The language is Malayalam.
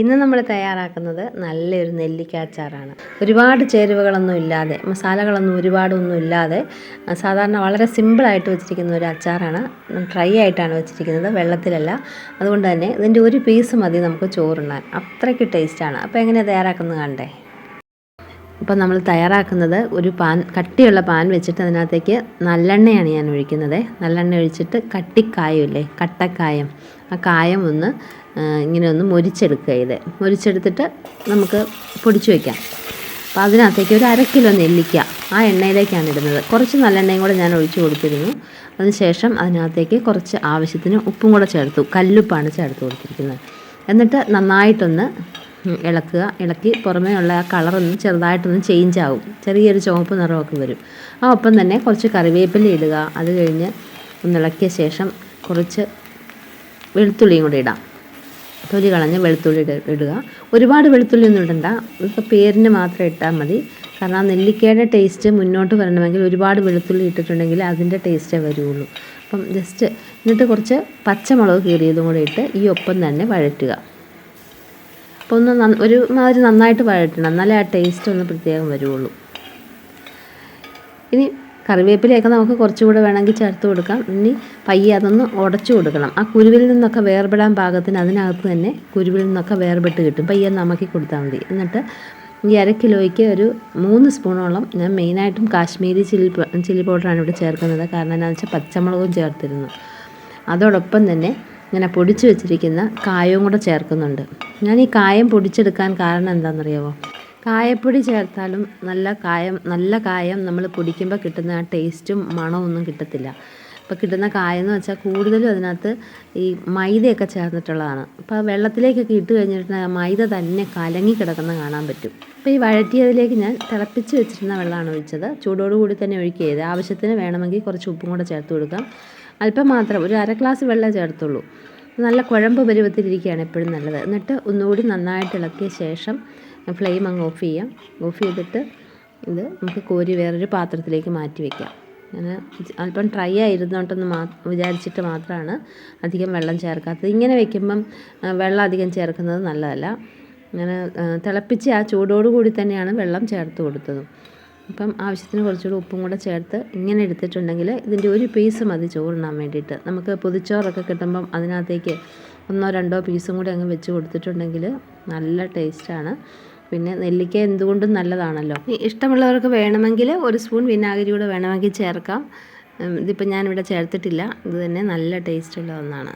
ഇന്ന് നമ്മൾ തയ്യാറാക്കുന്നത് നല്ലൊരു നെല്ലിക്ക അച്ചാറാണ് ഒരുപാട് ചേരുവകളൊന്നും ഇല്ലാതെ മസാലകളൊന്നും ഒരുപാടൊന്നും ഇല്ലാതെ സാധാരണ വളരെ സിമ്പിളായിട്ട് വെച്ചിരിക്കുന്ന ഒരു അച്ചാറാണ്. ഡ്രൈ ആയിട്ടാണ് വെച്ചിരിക്കുന്നത് വെള്ളത്തിലല്ല. അതുകൊണ്ട് തന്നെ ഇതിന്റെ ഒരു പീസ് മതി നമുക്ക് ചോറുണ്ണാൻ. അത്രയ്ക്ക് ടേസ്റ്റാണ്. അപ്പോൾ എങ്ങനെയാണ് തയ്യാറാക്കുന്നത് കണ്ടേ ഇപ്പോൾ നമ്മൾ തയ്യാറാക്കുന്നത് ഒരു പാൻ കട്ടിയുള്ള പാൻ വെച്ചിട്ട് അതിനകത്തേക്ക് നല്ലെണ്ണയാണ് ഞാൻ ഒഴിക്കുന്നത്. നല്ലെണ്ണ ഒഴിച്ചിട്ട് കട്ടിക്കായമില്ലേ കട്ടക്കായം. ആ കായം ഒന്ന് ഇങ്ങനെ ഒന്ന് മൊരിച്ചെടുക്കുക ഇത്. മൊരിച്ചെടുത്തിട്ട് നമുക്ക് പൊടിച്ചു വയ്ക്കാം അപ്പോൾ അതിനകത്തേക്ക് ഒരു അര കിലോ നെല്ലിക്ക ആ എണ്ണയിലേക്കാണ് ഇടുന്നത്. കുറച്ച് നല്ലെണ്ണയും കൂടെ ഞാൻ ഒഴിച്ചു കൊടുത്തിരുന്നു. അതിനുശേഷം അതിനകത്തേക്ക് കുറച്ച് ആവശ്യത്തിന് ഉപ്പും കൂടെ ചേർത്തു. കല്ലുപ്പാണ് ചേർത്ത് കൊടുത്തിരിക്കുന്നത്. എന്നിട്ട് നന്നായിട്ടൊന്ന് ഇളക്കുക. ഇളക്കി പുറമേ ഉള്ള ആ കളറൊന്ന് ചെറുതായിട്ടൊന്ന് ചേഞ്ച് ആവും. ചെറിയൊരു ചുവപ്പ് നിറമൊക്കെ വരും. ആ ഒപ്പം തന്നെ കുറച്ച് കറിവേപ്പില ഇടുക. അത് കഴിഞ്ഞ് ഒന്ന് ഇളക്കിയ ശേഷം കുറച്ച് വെളുത്തുള്ളിയും കൂടി ഇടാം. തൊലി കളഞ്ഞ് വെളുത്തുള്ളി ഇട- ഇടുക. ഒരുപാട് വെളുത്തുള്ളി ഒന്നും ഇടണ്ട. ഇപ്പോൾ പേരിന് മാത്രം ഇട്ടാൽ മതി. കാരണം ആ നെല്ലിക്കയുടെ ടേസ്റ്റ് മുന്നോട്ട് വരണമെങ്കിൽ ഒരുപാട് വെളുത്തുള്ളി ഇട്ടിട്ടുണ്ടെങ്കിൽ അതിന്റെ ടേസ്റ്റേ വരുള്ളൂ. അപ്പം ജസ്റ്റ് എന്നിട്ട് കുറച്ച് പച്ചമുളക് കീറിയതും കൂടെ ഇട്ട് ഈ ഒപ്പം തന്നെ വഴറ്റുക. അപ്പോൾ ഒന്ന് നന്ന- ഒരുമാതിരി നന്നായിട്ട് വഴറ്റണം. എന്നാലേ ആ ടേസ്റ്റ് ഒന്ന് പ്രത്യേകം വരുള്ളൂ. ഇനി കറിവേപ്പിലയൊക്കെ നമുക്ക് കുറച്ചുകൂടെ വേണമെങ്കിൽ ചേർത്ത് കൊടുക്കാം. ഇനി പയ്യെ അതൊന്ന് ഉടച്ചു കൊടുക്കണം. ആ കുരുവിൽ നിന്നൊക്കെ വേർപെടാൻ പാകത്തിന് അതിനകത്ത് തന്നെ കുരുവിൽ നിന്നൊക്കെ വേർപെട്ട് കിട്ടും. പയ്യെ നമക്കി കൊടുത്താൽ മതി. എന്നിട്ട് ഈ അര കിലോയ്ക്ക് ഒരു മൂന്ന് സ്പൂണോളം ഞാൻ മെയിനായിട്ടും കാശ്മീരി ചില്ലി ചില്ലി പൗഡറാണ് ഇവിടെ ചേർക്കുന്നത്. കാരണം എന്താണെന്ന് വെച്ചാൽ പച്ചമുളകും ചേർത്തിരുന്നു. അതോടൊപ്പം തന്നെ ഇങ്ങനെ പൊടിച്ച് വെച്ചിരിക്കുന്ന കായവും കൂടെ ചേർക്കുന്നുണ്ട്. ഞാൻ ഈ കായം പൊടിച്ചെടുക്കാൻ കാരണം എന്താണെന്നറിയാമോ കായപ്പൊടി ചേർത്താലും നല്ല കായം നല്ല കായം നമ്മൾ പൊടിക്കുമ്പോൾ കിട്ടുന്ന ആ ടേസ്റ്റും മണവും ഒന്നും കിട്ടത്തില്ല. ഇപ്പോൾ കിട്ടുന്ന കായം എന്ന് വെച്ചാൽ കൂടുതലും അതിനകത്ത് ഈ മൈദയൊക്കെ ചേർന്നിട്ടുള്ളതാണ്. അപ്പോൾ വെള്ളത്തിലേക്കൊക്കെ ഇട്ട് കഴിഞ്ഞിട്ടുണ്ടെങ്കിൽ മൈദ തന്നെ കലങ്ങി കിടക്കുന്ന കാണാൻ പറ്റും. അപ്പോൾ ഈ വഴറ്റിയതിലേക്ക് ഞാൻ തിളപ്പിച്ച് വെച്ചിരുന്ന വെള്ളമാണ് ഒഴിച്ചത്. ചൂടോടുകൂടി തന്നെ ഒഴിക്കുക ആവശ്യത്തിന് വേണമെങ്കിൽ കുറച്ച് ഉപ്പും കൂടെ ചേർത്ത് കൊടുക്കാം. അല്പം മാത്രം ഒരു അര ഗ്ലാസ് വെള്ളം ചേർത്തുള്ളൂ. നല്ല കുഴമ്പ് പരുവത്തിലിരിക്കുകയാണ് എപ്പോഴും നല്ലത്. എന്നിട്ട് ഒന്നുകൂടി നന്നായിട്ട് ഇളക്കിയ ശേഷം ഫ്ലെയിം അങ്ങ് ഓഫ് ചെയ്യാം. ഓഫ് ചെയ്തിട്ട് ഇത് നമുക്ക് കോരി വേറൊരു പാത്രത്തിലേക്ക് മാറ്റി വയ്ക്കാം ഞാൻ അല്പം ഡ്രൈ ആയിരുന്നോട്ടെന്ന് മാ വിചാരിച്ചിട്ട് മാത്രമാണ് അധികം വെള്ളം ചേർക്കാത്തത്. ഇങ്ങനെ വെക്കുമ്പം വെള്ളം അധികം ചേർക്കുന്നത് നല്ലതല്ല. ഞാൻ തിളപ്പിച്ച് ആ ചൂടോട് കൂടി തന്നെയാണ് വെള്ളം ചേർത്ത് കൊടുത്തതും. അപ്പം ആവശ്യത്തിന് കുറച്ചുകൂടി ഉപ്പും കൂടെ ചേർത്ത് ഇങ്ങനെ എടുത്തിട്ടുണ്ടെങ്കിൽ ഇതിന്റെ ഒരു പീസ് മതി ചോറിനാൻ വേണ്ടിയിട്ട്. നമുക്ക് പൊതിച്ചോറൊക്കെ കിട്ടുമ്പം അതിനകത്തേക്ക് ഒന്നോ രണ്ടോ പീസും കൂടി അങ്ങ് വെച്ച് കൊടുത്തിട്ടുണ്ടെങ്കിൽ നല്ല ടേസ്റ്റാണ്. പിന്നെ നെല്ലിക്ക എന്തുകൊണ്ടും നല്ലതാണല്ലോ. ഇഷ്ടമുള്ളവർക്ക് വേണമെങ്കിൽ ഒരു സ്പൂൺ വിനാഗിരി കൂടെ വേണമെങ്കിൽ ചേർക്കാം. ഇതിപ്പോൾ ഞാനിവിടെ ചേർത്തിട്ടില്ല. ഇത് തന്നെ നല്ല ടേസ്റ്റുള്ള ഒന്നാണ്.